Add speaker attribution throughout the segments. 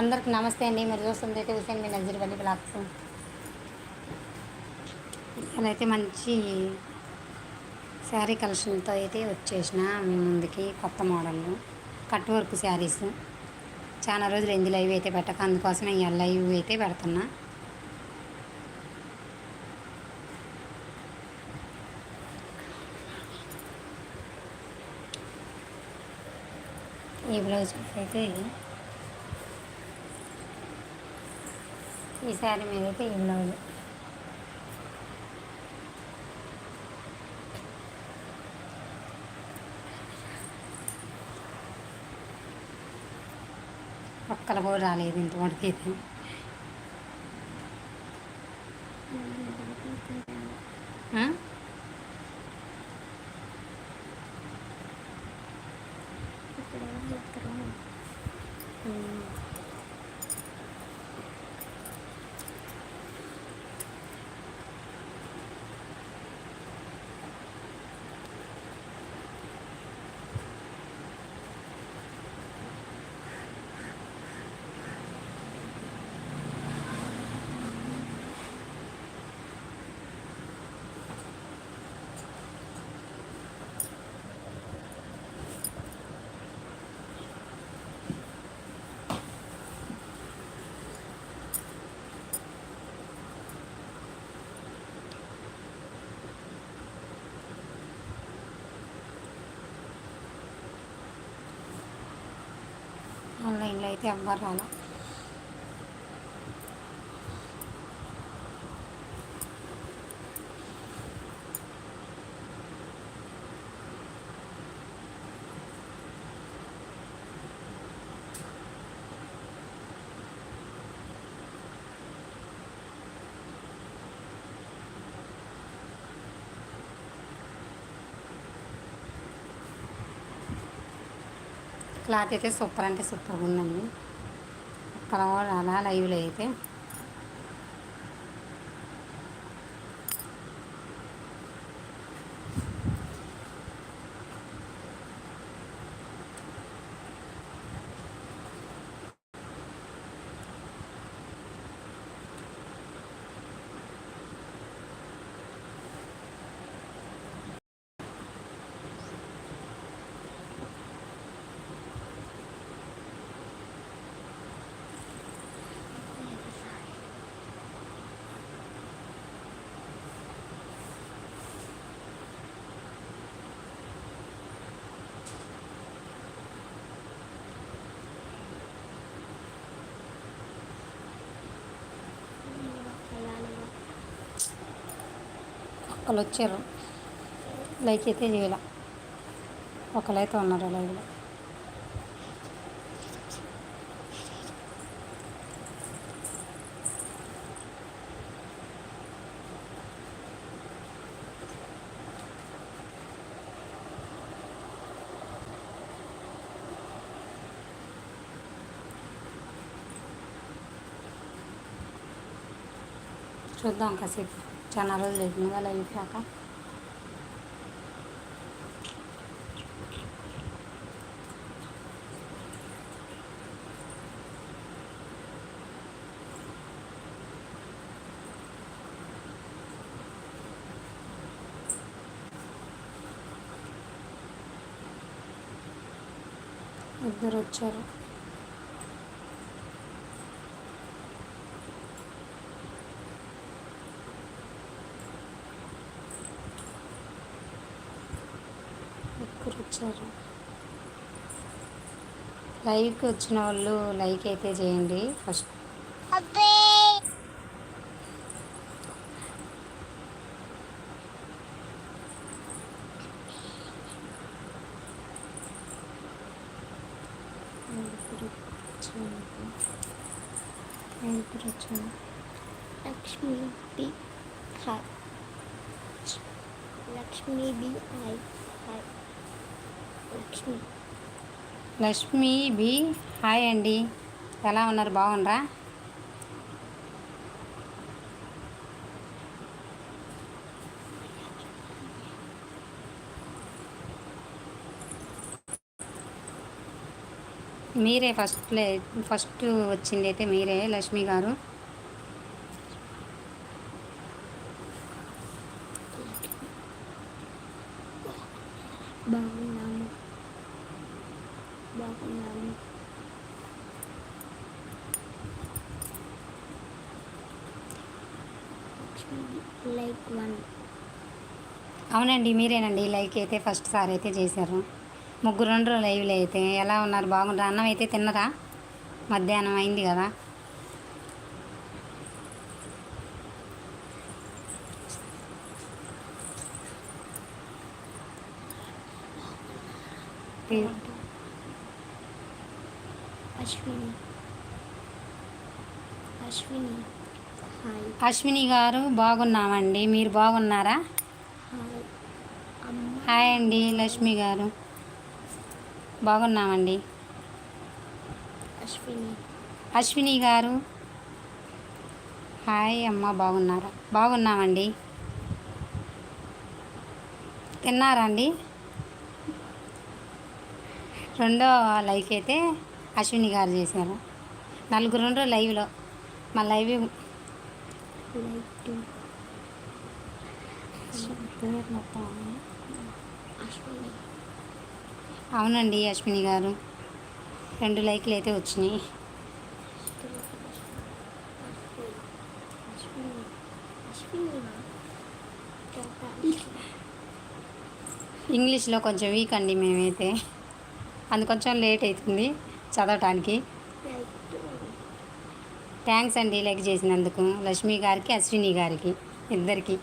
Speaker 1: అందరికి నమస్తే అండి. మీరు చూస్తుంది అయితే హుసేన్ మీ నజీర్వల్లి బ్లాగ్స్. అయితే మంచి శారీ కలెక్షన్తో అయితే వచ్చేసిన మీ ముందుకి కొత్త మోడల్. Cut work saris. చాలా రోజులు ఎందు లైవ్ అయితే పెట్టక అందుకోసం ఈ లైవ్ అయితే పెడుతున్నా. ఈ బ్లౌజ్ అయితే ఈ శారీ మీద అయితే ఈ బ్లౌజ్ ఒక్కలు కూడా రాలేదు ఇంతవరకు అయితే Huh? Mm. ఆన్లైన్లో అయితే ఎవ్వరు రాలా క్లాత్ అయితే సూపర్ అంటే సూపర్గా ఉందండి. ఒక్కల అలా లైవ్లో అయితే. ఒకళ్ళు వచ్చారు. లైక్ అయితే చేయాల. ఒకళ్ళైతే ఉన్నారు లైవ్లో. చూద్దాం కాసేపు. చాలా రోజులు అవుతుంది కదా లైవ్ కాక ఇద్దరు వచ్చారు ముగ్గురు వచ్చారు. లైవ్కి వచ్చిన వాళ్ళు లైక్ అయితే చేయండి first. Lakshmi
Speaker 2: Lakshmi B hi Lakshmi B I Lakshmi
Speaker 1: B. Hi అండి. ఎలా ఉన్నారు? బాగున్నారా? మీరే ఫస్ట్ ఫస్ట్ వచ్చింది అయితే మీరే లక్ష్మి గారు. అవునండి మీరేనండి. లైక్ అయితే ఫస్ట్ సార్ అయితే చేశారు. ముగ్గురు రెండు లైవ్లు అయితే. ఎలా ఉన్నారు? బాగుంటారు అన్నం అయితే తిన్నరా? మధ్యాహ్నం అయింది కదా?
Speaker 2: అశ్విని. అశ్విని
Speaker 1: గారు బాగున్నామండి. మీరు బాగున్నారా?
Speaker 2: హాయ్
Speaker 1: అండి లక్ష్మి గారు. బాగున్నామండి.
Speaker 2: అశ్విని.
Speaker 1: అశ్విని గారు. హాయ్ అమ్మ బాగున్నారా? బాగున్నామండి. తిన్నారా అండి? రెండో లైక్ అయితే అశ్విని గారు చేశారు. నలుగురు రెండో లైవ్లో. మా లైవ్
Speaker 2: అశ్విని
Speaker 1: అవునండి అశ్విని గారు. రెండు లైక్లు అయితే వచ్చినాయి. ఇంగ్లీష్లో కొంచెం వీక్ అండి మేమైతే. అందు కొంచెం లేట్ అవుతుంది చదవటానికి. థ్యాంక్స్ అండి లైక్ చేసినందుకు. లక్ష్మి గారికి అశ్విని గారికి ఇద్దరికి.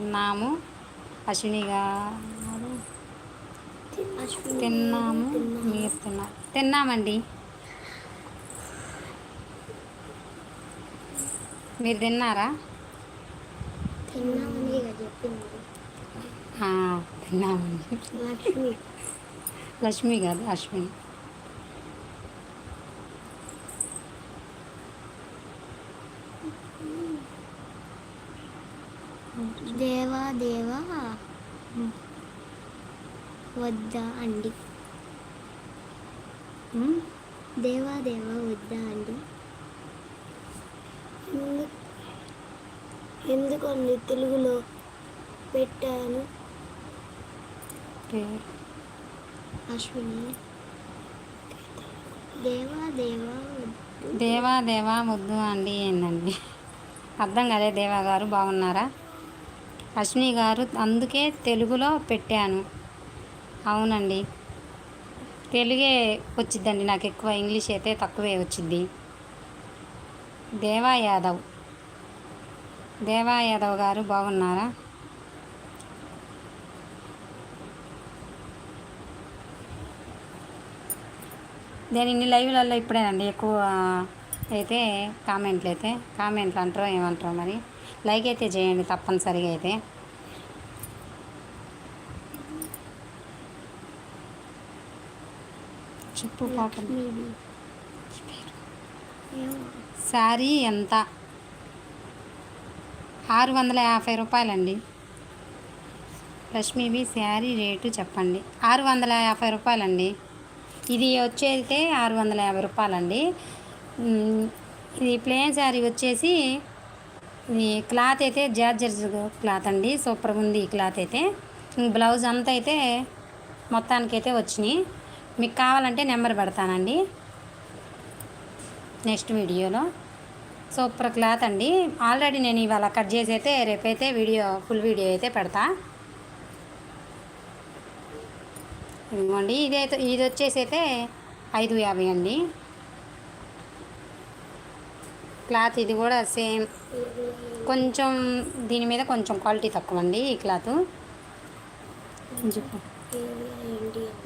Speaker 1: తిన్నాము. అశ్విని గారు తిన్నాము. మీరు తిన్నారు తిన్నామండి. మీరు తిన్నారా? తిన్నామండి.
Speaker 2: లక్ష్మి.
Speaker 1: లక్ష్మి గారు అశ్విని.
Speaker 2: దేవా దేవా. వద్దా అండి. దేవా దేవా వద్దా అండి. ఎందుకండి తెలుగులో పెట్టాను? అశ్విని. దేవా దేవా వద్దు.
Speaker 1: దేవా దేవా ముద్దు అండి ఏందండి? అర్థం కదే దేవా గారు బాగున్నారా? అశ్విని గారు అందుకే తెలుగులో పెట్టాను. అవునండి. తెలుగే వచ్చిద్దండి నాకు ఎక్కువ ఇంగ్లీష్ అయితే తక్కువే వచ్చింది దేవా యాదవ్. దేవా యాదవ్ గారు బాగున్నారా? నేను ఇన్ని లైవ్లలో ఇప్పుడేనండి ఎక్కువ అయితే కామెంట్లు అయితే కామెంట్లు అంటారో ఏమంటారో మరి. లైక్ అయితే చేయండి తప్పనిసరిగా అయితే. చెప్పు శారీ ఎంత? ఆరు వందల యాభై రూపాయలండి. లక్ష్మీబీ శారీ రేటు చెప్పండి. ఆరు వందల యాభై రూపాయలండి. ఇది వచ్చేది ఆరు వందల యాభై రూపాయలండి. ఇది ప్లేన్ శారీ వచ్చేసి ఇది క్లాత్ అయితే జార్జర్స్ క్లాత్ అండి సూపర్గా ఉంది ఈ క్లాత్ అయితే. బ్లౌజ్ అంతా అయితే మొత్తానికి అయితే వచ్చినాయి. మీకు కావాలంటే నెంబర్ పెడతానండి. నెక్స్ట్ వీడియోలో. సూపర్ క్లాత్ అండి. ఆల్రెడీ నేను ఇవాళ కట్ చేసి అయితే రేపైతే వీడియో ఫుల్ వీడియో అయితే పెడతా. ఇదిగోండి ఇదైతే ఇది వచ్చేసి అయితే ఐదు యాభై అండి. క్లాత్ ఇది కూడా సేమ్. కొంచెం దీని మీద కొంచెం క్వాలిటీ తక్కువ అండి ఈ క్లాత్. చెప్పు.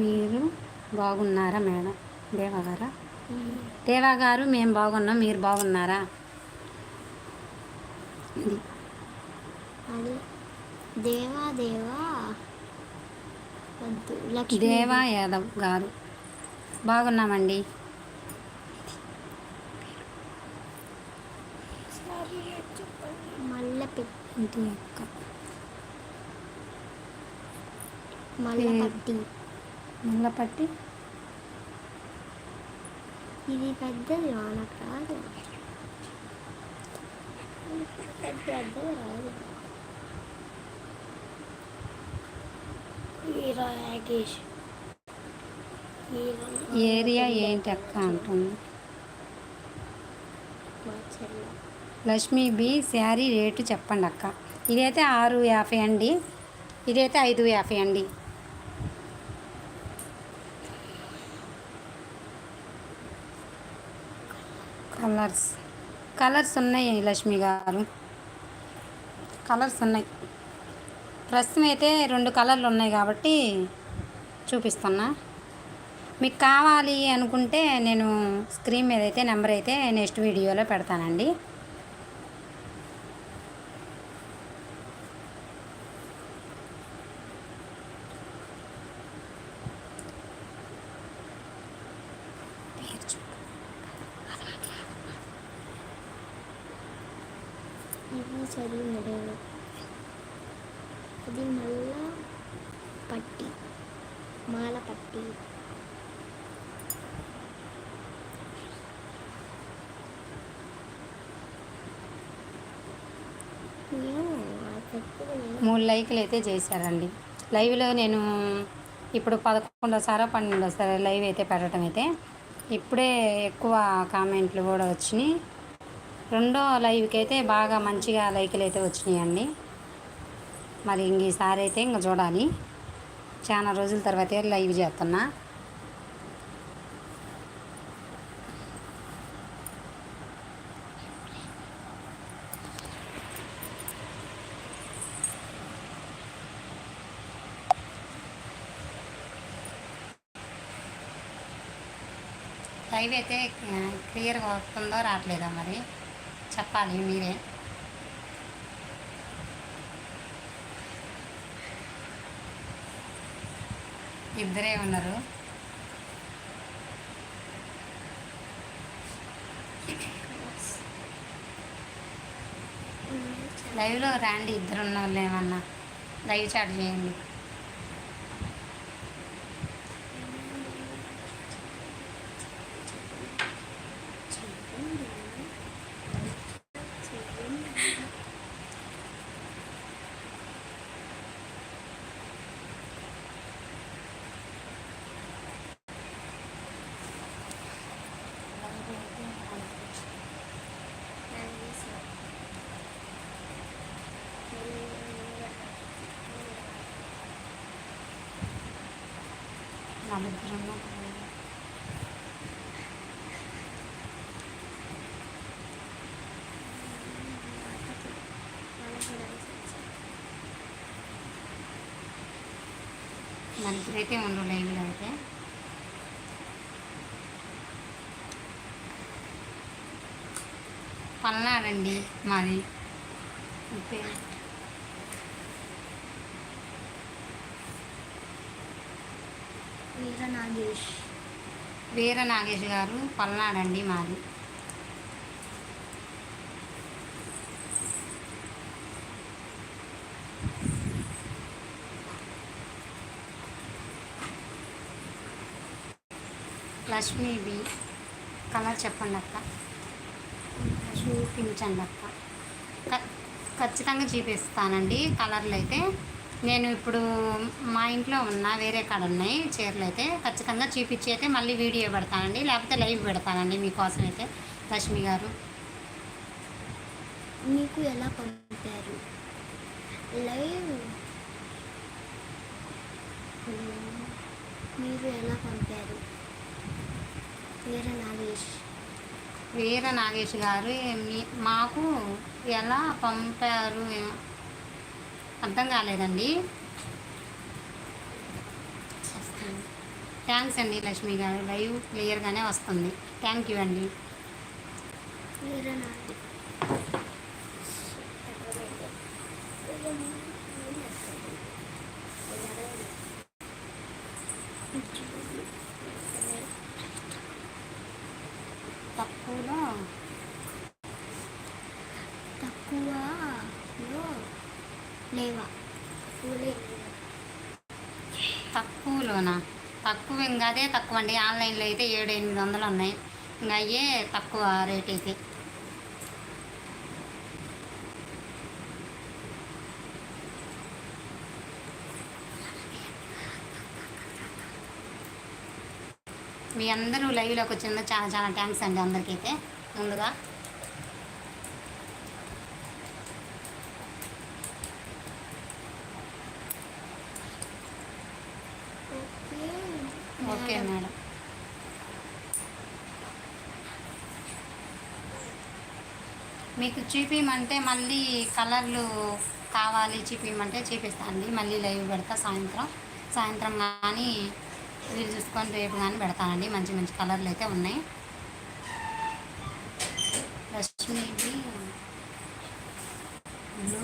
Speaker 1: మీరు బాగున్నారా మేడం? దేవా గారా? దేవా గారు మేము బాగున్నాం మీరు బాగున్నారా?
Speaker 2: దేవా దేవా
Speaker 1: దేవా యాదవ్ గారు. బాగున్నామండి? ఇది యొక్క
Speaker 2: మల్లపట్టి.
Speaker 1: ముళ్ళపట్టి
Speaker 2: ఇది పెద్దది మనకు రాదు పెద్ద రాదు
Speaker 1: ఏరియా ఏంటి అక్క అంటుంది?
Speaker 2: మా చెల్ల.
Speaker 1: లక్ష్మీ బి శారీ రేటు చెప్పండి అక్క. ఇదైతే ఆరు యాభై అండి. ఇదైతే ఐదు యాభై అండి. కలర్స్ కలర్స్ ఉన్నాయి లక్ష్మి గారు. కలర్స్ ఉన్నాయి. ప్రస్తుతం అయితే రెండు కలర్లు ఉన్నాయి కాబట్టి చూపిస్తున్నా. మీకు కావాలి అనుకుంటే నేను స్క్రీన్ మీద అయితే నెంబర్ అయితే నెక్స్ట్ వీడియోలో పెడతానండి
Speaker 2: ఇది చదివినడు అది మళ్ళా పట్టి మాల పట్టి.
Speaker 1: మూడు లైకులు అయితే చేశారండి. లైవ్లో నేను ఇప్పుడు పదకొండో సారా పన్నెండో సారా లైవ్ అయితే పెట్టడం అయితే ఇప్పుడే ఎక్కువ కామెంట్లు కూడా వచ్చినాయి. రెండో లైవ్కి అయితే బాగా మంచిగా లైకులు అయితే వచ్చినాయండి. మరి ఇంక ఈసారి అయితే ఇంక చూడాలి. చాలా రోజుల తర్వాతే లైవ్ చేస్తున్నా. లైవ్ అయితే క్లియర్గా వస్తుందో రావట్లేదా మరి చెప్పాలి మీరే. ఇద్దరే ఉన్నారు. లైవ్లో రండి ఇద్దరు ఉన్న వాళ్ళు ఏమన్నా. లైవ్ చాట్ చేయండి. సముద్రంలో ఉన్నారు. నలుగురైతే ఉండరు లైవ్లో అయితే పల్నాడండి మాది ఓకే
Speaker 2: వీర నాగేష్.
Speaker 1: వీర నాగేష్ గారు పల్నాడండి మాది. లక్ష్మీ బి కలర్ చెప్పండి అక్క. చూపించండి అక్క. క- ఖచ్చితంగా చూపిస్తానండి కలర్లు అయితే. నేను ఇప్పుడు మా ఇంట్లో ఉన్న వేరే కాడ ఉన్నాయి చీరలు అయితే ఖచ్చితంగా చూపించి అయితే మళ్ళీ వీడియో పెడతానండి. లేకపోతే లైవ్ పెడతానండి మీకోసం అయితే. లక్ష్మి గారు.
Speaker 2: మీకు ఎలా పంపారు? లైవ్? మీరు ఎలా పంపారు? వీర నాగేష్.
Speaker 1: వీర నాగేష్ గారు మీ- మాకు ఎలా పంపారు? అర్థం కాలేదండి. థ్యాంక్స్ అండి లక్ష్మి గారు. లైవ్ క్లియర్గానే వస్తుంది. థ్యాంక్ యూ అండి
Speaker 2: వీర నాగేష్
Speaker 1: తక్కువలో
Speaker 2: తక్కువలో లేవా తక్కువలే
Speaker 1: తక్కువలోనా తక్కువ ఇంకా అదే తక్కువ అండి. ఆన్లైన్లో అయితే ఏడు ఎనిమిది వందలు ఉన్నాయి. ఇంకా అయ్యే తక్కువ రేట్ అయితే. మీ అందరూ లైవ్లోకి వచ్చిందో చాలా చాలా థ్యాంక్స్ అండి అందరికైతే. ముందుగా
Speaker 2: ఓకే
Speaker 1: ఓకే మేడం మీకు చూపించమంటే మళ్ళీ కలర్లు కావాలి చూపించమంటే చూపిస్తాను అండి మళ్ళీ లైవ్ పెడతా సాయంత్రం. సాయంత్రం కానీ వీళ్ళు చూసుకొని రేపు కానీ పెడతానండి. మంచి మంచి కలర్లు అయితే ఉన్నాయి. లక్ష్మీది బ్లూ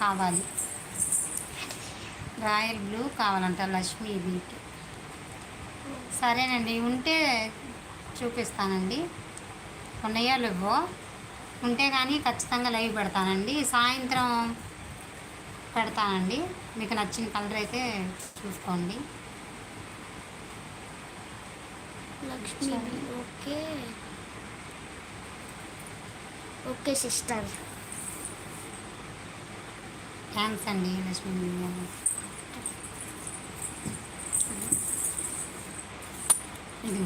Speaker 1: కావాలి. రాయల్ బ్లూ కావాలంట లక్ష్మీ బీట్ సరేనండి ఉంటే చూపిస్తానండి. ఉన్నాయో లేవో? ఉంటే కానీ ఖచ్చితంగా లైవ్ పెడతానండి. సాయంత్రం పెడతానండి. మీకు నచ్చిన కలర్ అయితే చూసుకోండి.
Speaker 2: Lakshmi okay. Okay sister.
Speaker 1: Thanks అండి లక్ష్మీ ఇది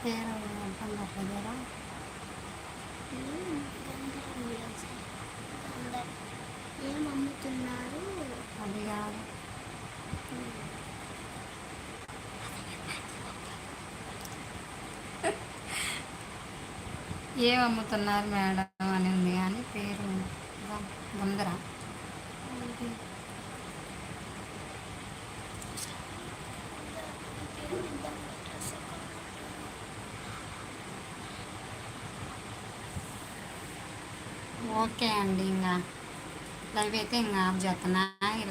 Speaker 1: పేరు అర్థం కావట్లేదురా
Speaker 2: ఏం అమ్ముతున్నారు?
Speaker 1: అది కాదు ఏం అమ్ముతున్నారు మేడం అని ఉంది కానీ పేరు గందర ఓకే అండి ఇంకా. లైవ్ అయితే ఇంకా ఆఫ్ చేస్తున్నా.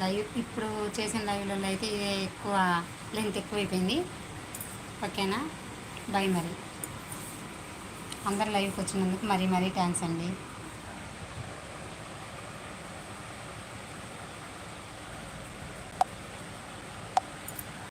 Speaker 1: లైవ్ ఇప్పుడు చేసిన లైవ్లలో అయితే ఇదే ఎక్కువ లెంత్ ఎక్కువైపోయింది. ఓకేనా? బై మరి. అందరు లైవ్కి వచ్చినందుకు మరీ మరీ థ్యాంక్స్ అండి.